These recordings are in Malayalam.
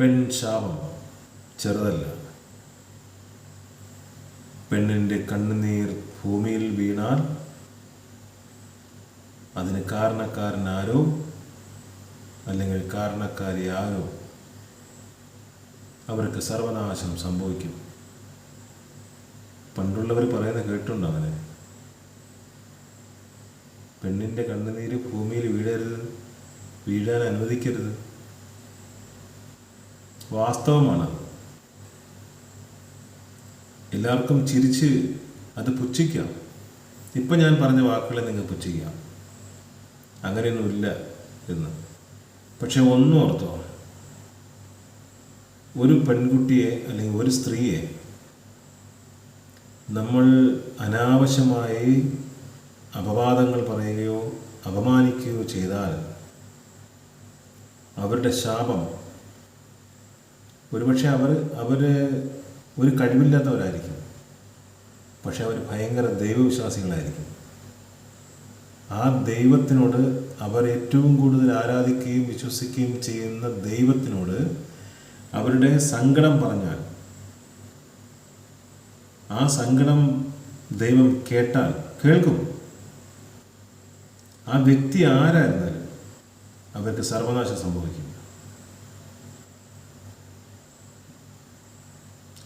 പെൺശാപം. ചെറുതല്ല. പെണ്ണിന്റെ കണ്ണുനീർ ഭൂമിയിൽ വീണാൽ അതിന് കാരണക്കാരനാരോ? അല്ലെങ്കിൽ കാരണക്കാരി ആരോ അവർക്ക് സർവനാശം സംഭവിക്കും. പണ്ടുള്ളവർ പറയുന്നത് കേട്ടുണ്ട് അങ്ങനെ? പെണ്ണിന്റെ കണ്ണുനീര് ഭൂമിയിൽ വീഴരുത് വീഴാൻ അനുവദിക്കരുത്. വാസ്തവമാണ്. എല്ലാവർക്കും ചിരിച്ച് അത് പുച്ഛിക്കാം. ഇപ്പം ഞാൻ പറഞ്ഞ വാക്കുകളെ നിങ്ങൾ പുച്ഛിക്കാം. അങ്ങനെയൊന്നുമില്ല എന്ന്. പക്ഷെ ഒന്നും ഓർത്തോ. ഒരു പെൺകുട്ടിയെ അല്ലെങ്കിൽ ഒരു സ്ത്രീയെ നമ്മൾ അനാവശ്യമായി അപവാദങ്ങൾ പറയുകയോ അപമാനിക്കുകയോ ചെയ്താൽ അവരുടെ ശാപം ഒരുപക്ഷെ അവർ അവർ ഒരു കഴിവില്ലാത്തവരായിരിക്കും. പക്ഷെ അവർ ഭയങ്കര ദൈവവിശ്വാസികളായിരിക്കും. ആ ദൈവത്തിനോട് അവർ ഏറ്റവും കൂടുതൽ ആരാധിക്കുകയും വിശ്വസിക്കുകയും ചെയ്യുന്ന ദൈവത്തിനോട് അവരുടെ സങ്കടം പറഞ്ഞാൽ ആ സങ്കടം ദൈവം കേട്ടാൽ കേൾക്കും. ആ വ്യക്തി ആരായിരുന്നാലും അവർക്ക് സർവനാശം സംഭവിക്കും.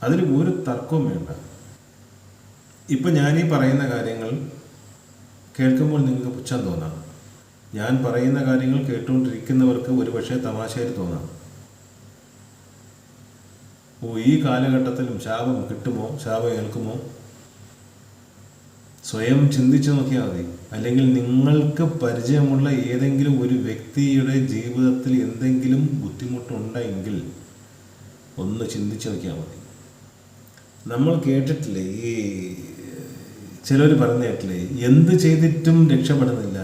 അതിൽ ഒരു തർക്കവും വേണ്ട. ഇപ്പം ഈ പറയുന്ന കാര്യങ്ങൾ കേൾക്കുമ്പോൾ നിങ്ങൾക്ക് പുച്ഛം തോന്നാം. ഞാൻ പറയുന്ന കാര്യങ്ങൾ കേട്ടുകൊണ്ടിരിക്കുന്നവർക്ക് ഒരുപക്ഷെ തമാശയിൽ തോന്നാം. ഓ ഈ കാലഘട്ടത്തിലും ശാപം കിട്ടുമോ? ശാപം ഏൽക്കുമോ? സ്വയം ചിന്തിച്ചു നോക്കിയാൽ മതി. അല്ലെങ്കിൽ നിങ്ങൾക്ക് പരിചയമുള്ള ഏതെങ്കിലും ഒരു വ്യക്തിയുടെ ജീവിതത്തിൽ എന്തെങ്കിലും ബുദ്ധിമുട്ടുണ്ടെങ്കിൽ ഒന്ന് ചിന്തിച്ചു നോക്കിയാൽ മതി. നമ്മൾ കേട്ടിട്ടില്ലേ ഈ ചിലർ പറഞ്ഞു കേട്ടില്ലേ എന്ത് ചെയ്തിട്ടും രക്ഷപ്പെടുന്നില്ല.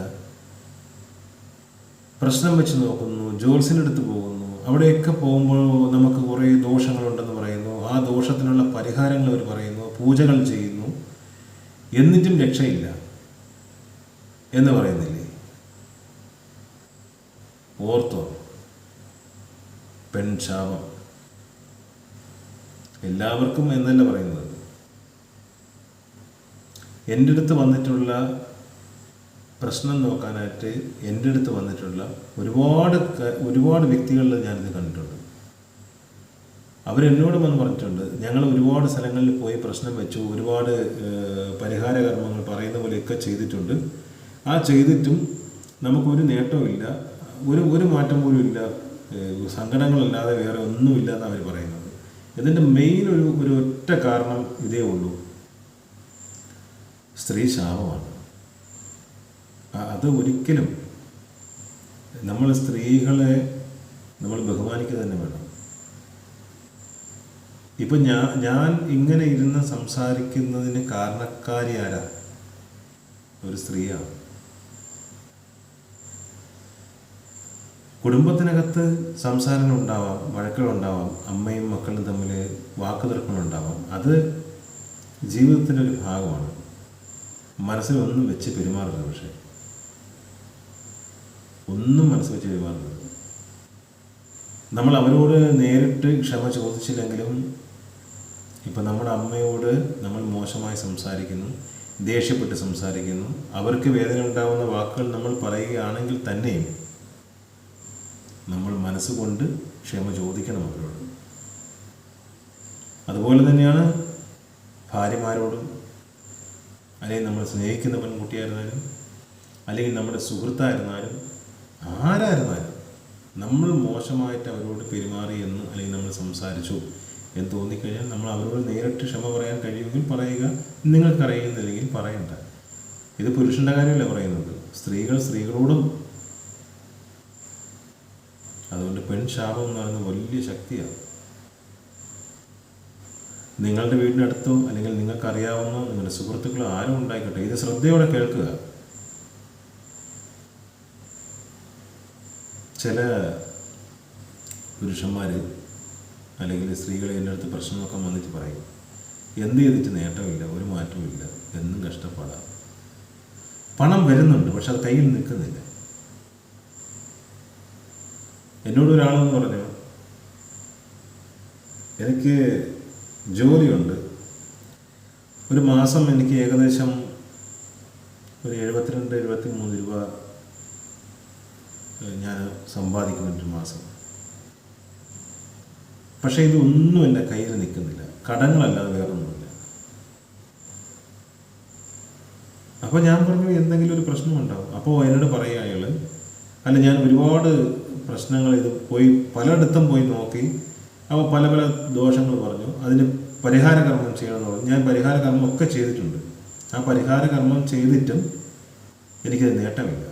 പ്രശ്നം വെച്ച് നോക്കുന്നു ജോൽസിനടുത്ത് പോകുന്നു അവിടെയൊക്കെ പോകുമ്പോൾ നമുക്ക് കുറേ ദോഷങ്ങളുണ്ടെന്ന് പറയുന്നു ആ ദോഷത്തിനുള്ള പരിഹാരങ്ങൾ അവർ പറയുന്നു പൂജകൾ ചെയ്യുന്നു എന്നിട്ടും രക്ഷയില്ല എന്ന് പറയുന്നില്ലേ? ഓർത്തോ പെൺശാപം എല്ലാവർക്കും എന്നല്ല പറയുന്നത്. എന്റെ അടുത്ത് വന്നിട്ടുള്ള പ്രശ്നം നോക്കാനായിട്ട് എന്റെ അടുത്ത് വന്നിട്ടുള്ള ഒരുപാട് ഒരുപാട് വ്യക്തികളിൽ ഞാനിത് കണ്ടിട്ടുണ്ട്. അവരെന്നോട് വന്ന് പറഞ്ഞിട്ടുണ്ട് ഞങ്ങൾ ഒരുപാട് സ്ഥലങ്ങളിൽ പോയി പ്രശ്നം വെച്ചു ഒരുപാട് പരിഹാര കർമ്മങ്ങൾ പറയുന്ന പോലെയൊക്കെ ചെയ്തിട്ടുണ്ട്. ആ ചെയ്തിട്ടും നമുക്കൊരു നേട്ടവുമില്ല ഒരു ഒരു മാറ്റം പോലും ഇല്ല സങ്കടങ്ങളല്ലാതെ വേറെ ഒന്നുമില്ല എന്നാണ് അവർ പറയുന്നത്. ഇതിന്റെ മെയിൻ ഒരു ഒരു ഒറ്റ കാരണം ഇതേ ഉള്ളൂ. സ്ത്രീ ശാപമാണ്. അത് ഒരിക്കലും നമ്മൾ സ്ത്രീകളെ നമ്മൾ ബഹുമാനിക്കുക തന്നെ വേണം. ഇപ്പം ഞാൻ ഞാൻ ഇങ്ങനെ ഇരുന്ന് സംസാരിക്കുന്നതിന് കാരണക്കാരി ആരാ ഒരു സ്ത്രീയാണ്. കുടുംബത്തിനകത്ത് സംസാരങ്ങൾ ഉണ്ടാവാം വഴക്കുകളുണ്ടാവാം അമ്മയും മക്കളും തമ്മിൽ വാക്കുതർക്കങ്ങളുണ്ടാവാം അത് ജീവിതത്തിന്റെ ഒരു ഭാഗമാണ്. മനസ്സിൽ ഒന്നും വെച്ച് പെരുമാറരുത് പക്ഷേ. ഒന്നും മനസ്സ് വെച്ച് പെരുമാറരുത്. നമ്മൾ അവരോട് നേരിട്ട് ക്ഷമ ചോദിച്ചില്ലെങ്കിലും ഇപ്പം നമ്മുടെ അമ്മയോട് നമ്മൾ മോശമായി സംസാരിക്കുന്നു ദേഷ്യപ്പെട്ട് സംസാരിക്കുന്നു അവർക്ക് വേദന ഉണ്ടാകുന്ന വാക്കുകൾ നമ്മൾ പറയുകയാണെങ്കിൽ തന്നെയും നമ്മൾ മനസ്സുകൊണ്ട് ക്ഷമ ചോദിക്കണം അവരോട്. അതുപോലെ തന്നെയാണ് ഭാര്യമാരോടും അല്ലെങ്കിൽ നമ്മൾ സ്നേഹിക്കുന്ന പെൺകുട്ടിയായിരുന്നാലും അല്ലെങ്കിൽ നമ്മുടെ സുഹൃത്തായിരുന്നാലും ആരായിരുന്നാലും നമ്മൾ മോശമായിട്ട് അവരോട് പെരുമാറി എന്ന് അല്ലെങ്കിൽ നമ്മൾ സംസാരിച്ചു എന്ന് തോന്നിക്കഴിഞ്ഞാൽ നമ്മൾ അവരോട് നേരിട്ട് ക്ഷമ പറയാൻ കഴിയുമെങ്കിൽ പറയുക നിങ്ങൾക്കറിയുന്നില്ലെങ്കിൽ പറയണ്ട. ഇത് പുരുഷന്റെ കാര്യമല്ല പറയുന്നത്? സ്ത്രീകൾ സ്ത്രീകളോടും അതുകൊണ്ട് പെൺശാപം എന്ന് പറയുന്നത് വലിയ ശക്തിയാണ്. നിങ്ങളുടെ വീടിനടുത്തോ അല്ലെങ്കിൽ നിങ്ങൾക്കറിയാവുന്ന നിങ്ങളുടെ സുഹൃത്തുക്കളോ ആരും ഉണ്ടായിക്കോട്ടെ. ഇത് ശ്രദ്ധയോടെ കേൾക്കുക. ചില പുരുഷന്മാർ അല്ലെങ്കിൽ സ്ത്രീകൾ എന്റെ അടുത്ത് പ്രശ്നമൊക്കെ വന്നിട്ട് പറയും. എന്ത് ചെയ്തിട്ട് നേട്ടമില്ല ഒരു മാറ്റമില്ല എന്നും കഷ്ടപ്പാടാണ് പണം വരുന്നുണ്ട് പക്ഷെ അത് കയ്യിൽ നിൽക്കുന്നില്ല. എന്നോട് ഒരാളെന്ന് പറഞ്ഞു? എനിക്ക് ജോലിയുണ്ട്. ഒരു മാസം എനിക്ക് ഏകദേശം ഒരു എഴുപത്തിരണ്ട് എഴുപത്തി മൂന്ന് രൂപ ഞാൻ സമ്പാദിക്കുന്നുണ്ട് ഒരു മാസം. പക്ഷേ ഇതൊന്നും എന്റെ കയ്യിൽ നിൽക്കുന്നില്ല. കടങ്ങളല്ലാതെ വേറൊന്നുമില്ല. അപ്പോൾ ഞാൻ പറഞ്ഞു എന്തെങ്കിലും ഒരു പ്രശ്നമുണ്ടാവും. അപ്പോൾ എന്നോട് പറയുക അയാൾ അല്ല ഞാൻ ഒരുപാട് പ്രശ്നങ്ങൾ ഇത് പോയി പലയിടത്തും പോയി നോക്കി. അപ്പോൾ പല പല ദോഷങ്ങൾ പറഞ്ഞു. അതിന് പരിഹാര കർമ്മം ചെയ്യണമെന്ന് പറഞ്ഞു. ഞാൻ പരിഹാര കർമ്മം ഒക്കെ ചെയ്തിട്ടുണ്ട്. ആ പരിഹാര കർമ്മം ചെയ്തിട്ടും എനിക്കത് നേട്ടമില്ല.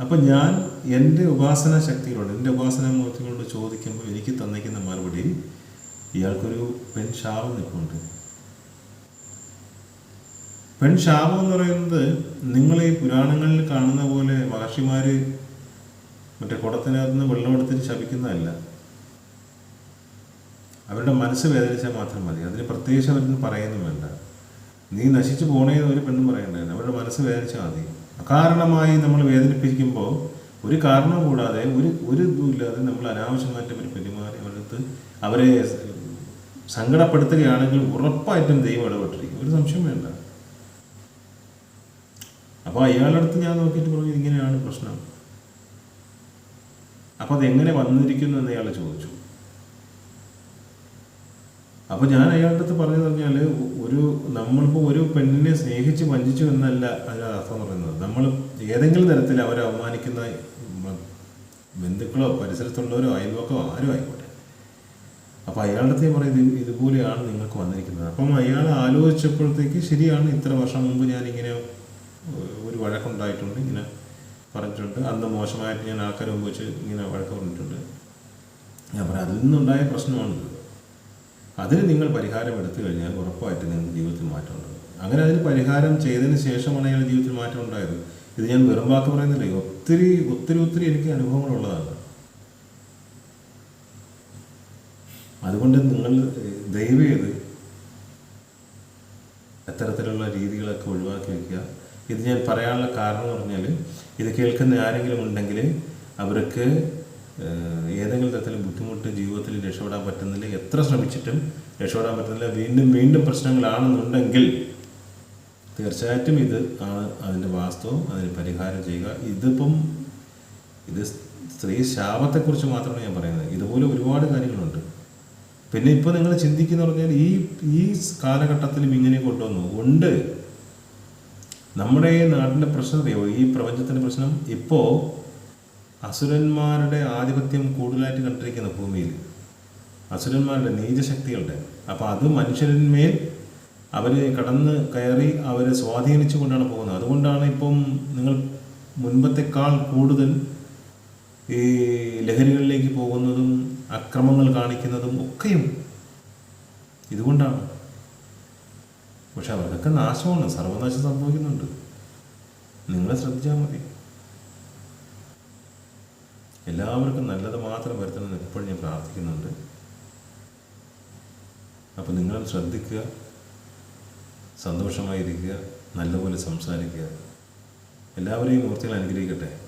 അപ്പം ഞാൻ എന്റെ ഉപാസന ശക്തികളോട് എന്റെ ഉപാസന മൂർത്തികളോട് ചോദിക്കുമ്പോൾ എനിക്ക് തന്നിക്കുന്ന മറുപടി ഇയാൾക്കൊരു പെൺ ശാപം നിൽപ്പുണ്ട്. പെൺ ശാപം എന്ന് പറയുന്നത് നിങ്ങൾ ഈ പുരാണങ്ങളിൽ കാണുന്ന പോലെ മഹർഷിമാര് മറ്റേ കുടത്തിനകത്ത് നിന്ന് വെള്ളമെടുത്തിട്ട് ശപിക്കുന്നതല്ല. അവരുടെ മനസ്സ് വേദനിച്ചാൽ മാത്രം മതി. അതിന് പ്രത്യേകിച്ച് അവരൊന്നും പറയുന്നും വേണ്ട. നീ നശിച്ചു പോണേന്ന് ഒരു പെണ്ണും പറയണ്ടായിരുന്നു. അവരുടെ മനസ്സ് വേദനിച്ചാൽ മതി. അകാരണമായി നമ്മൾ വേദനിപ്പിക്കുമ്പോൾ ഒരു കാരണം കൂടാതെ ഒരു ഒരു ഇതുമില്ലാതെ നമ്മൾ അനാവശ്യമായിട്ട് അവർ പെരുമാറി അവരടുത്ത് അവരെ സങ്കടപ്പെടുത്തുകയാണെങ്കിൽ ഉറപ്പായിട്ടും ദൈവം ഇടപെട്ടിരിക്കും. ഒരു സംശയം വേണ്ട. അപ്പോൾ അയാളുടെ അടുത്ത് ഞാൻ നോക്കിയിട്ട് പറഞ്ഞു ഇങ്ങനെയാണ് പ്രശ്നം. അപ്പോൾ അതെങ്ങനെ വന്നിരിക്കുന്നു എന്ന് അയാൾ ചോദിച്ചു. അപ്പോൾ ഞാൻ അയാളുടെ അടുത്ത് പറഞ്ഞു പറഞ്ഞാൽ ഒരു നമ്മളിപ്പോൾ ഒരു പെണ്ണിനെ സ്നേഹിച്ച് വഞ്ചിച്ചു എന്നല്ല അതിന്റെ അർത്ഥം പറയുന്നത്. നമ്മൾ ഏതെങ്കിലും തരത്തിൽ അവരെ അവമാനിക്കുന്ന ബന്ധുക്കളോ പരിസരത്തുള്ളവരോ അയൽവക്കോ ആരും ആയിക്കോട്ടെ. അപ്പോൾ അയാളുടെ അടുത്ത് പറയുന്നത് ഇതുപോലെയാണ് നിങ്ങൾക്ക് വന്നിരിക്കുന്നത്. അപ്പം അയാൾ ആലോചിച്ചപ്പോഴത്തേക്ക് ശരിയാണ് ഇത്ര വർഷം മുമ്പ് ഞാനിങ്ങനെ ഒരു വഴക്കുണ്ടായിട്ടുണ്ട് ഇങ്ങനെ പറഞ്ഞിട്ടുണ്ട്. അന്ന് മോശമായിട്ട് ഞാൻ ആൾക്കാരെ മുമ്പ് വെച്ച് ഇങ്ങനെ വഴക്ക് പറഞ്ഞിട്ടുണ്ട്. ഞാൻ പറയാം അതിൽ നിന്നുണ്ടായ പ്രശ്നമാണിത് അതിന് നിങ്ങൾ പരിഹാരം എടുത്തു കഴിഞ്ഞാൽ ഉറപ്പായിട്ട് നിങ്ങൾക്ക് ജീവിതത്തിൽ മാറ്റം ഉണ്ടാകും. അങ്ങനെ അതിന് പരിഹാരം ചെയ്തതിന് ശേഷമാണ് അയാളുടെ ജീവിതത്തിൽ മാറ്റം ഉണ്ടായത്. ഇത് ഞാൻ വെറും വാക്ക് പറയുന്നില്ല. ഒത്തിരി ഒത്തിരി ഒത്തിരി എനിക്ക് അനുഭവങ്ങളുള്ളതാണ് അതുകൊണ്ട് നിങ്ങൾ ദയവ് ചെയ്ത് അത്തരത്തിലുള്ള രീതികളൊക്കെ ഒഴിവാക്കി വയ്ക്കുക ഇത് ഞാൻ പറയാനുള്ള കാരണം എന്ന് പറഞ്ഞാൽ ഇത് കേൾക്കുന്ന ആരെങ്കിലും ഉണ്ടെങ്കിൽ അവർക്ക് ഏതെങ്കിലും തരത്തിൽ ബുദ്ധിമുട്ട് ജീവിതത്തിൽ രക്ഷപ്പെടാൻ പറ്റുന്നില്ല എത്ര ശ്രമിച്ചിട്ടും രക്ഷപ്പെടാൻ പറ്റുന്നില്ല വീണ്ടും വീണ്ടും പ്രശ്നങ്ങളാണെന്നുണ്ടെങ്കിൽ തീർച്ചയായിട്ടും ഇത് ആണ് അതിന്റെ വാസ്തവം അതിന് പരിഹാരം ചെയ്യുക. ഇതിപ്പം ഇത് സ്ത്രീ ശാപത്തെക്കുറിച്ച് മാത്രമാണ് ഞാൻ പറയുന്നത്. ഇതുപോലെ ഒരുപാട് കാര്യങ്ങളുണ്ട്. പിന്നെ ഇപ്പോൾ നിങ്ങൾ ചിന്തിക്കുന്ന പറഞ്ഞാൽ ഈ ഈ കാലഘട്ടത്തിലും ഇങ്ങനെ കൊണ്ടുവന്നു. ഉണ്ട്. നമ്മുടെ ഈ നാടിന്റെ പ്രശ്നം ഈ പ്രപഞ്ചത്തിന്റെ പ്രശ്നം ഇപ്പോൾ അസുരന്മാരുടെ ആധിപത്യം കൂടുതലായിട്ട് കണ്ടിരിക്കുന്ന ഭൂമിയിൽ അസുരന്മാരുടെ നീചശക്തികളുടെ അപ്പോൾ അത് മനുഷ്യരന്മേൽ അവർ കടന്ന് കയറി അവരെ സ്വാധീനിച്ചു കൊണ്ടാണ് പോകുന്നത്. അതുകൊണ്ടാണ് ഇപ്പം നിങ്ങൾ മുൻപത്തെക്കാൾ കൂടുതൽ ഈ ലഹരികളിലേക്ക് പോകുന്നതും അക്രമങ്ങൾ കാണിക്കുന്നതും ഒക്കെയും ഇതുകൊണ്ടാണ്. പക്ഷെ അവർക്കൊക്കെ നാശമാണ്. സർവനാശം സംഭവിക്കുന്നുണ്ട്. നിങ്ങൾ ശ്രദ്ധിച്ചാൽ മതി. എല്ലാവർക്കും നല്ലത് മാത്രം വരുത്തണമെന്ന് എപ്പോഴും ഞാൻ പ്രാർത്ഥിക്കുന്നുണ്ട്. അപ്പോൾ നിങ്ങളും ശ്രദ്ധിക്കുക. സന്തോഷമായിരിക്കുക. നല്ലപോലെ സംസാരിക്കുക. എല്ലാവരെയും മൂർത്തികൾ അനുഗ്രഹിക്കട്ടെ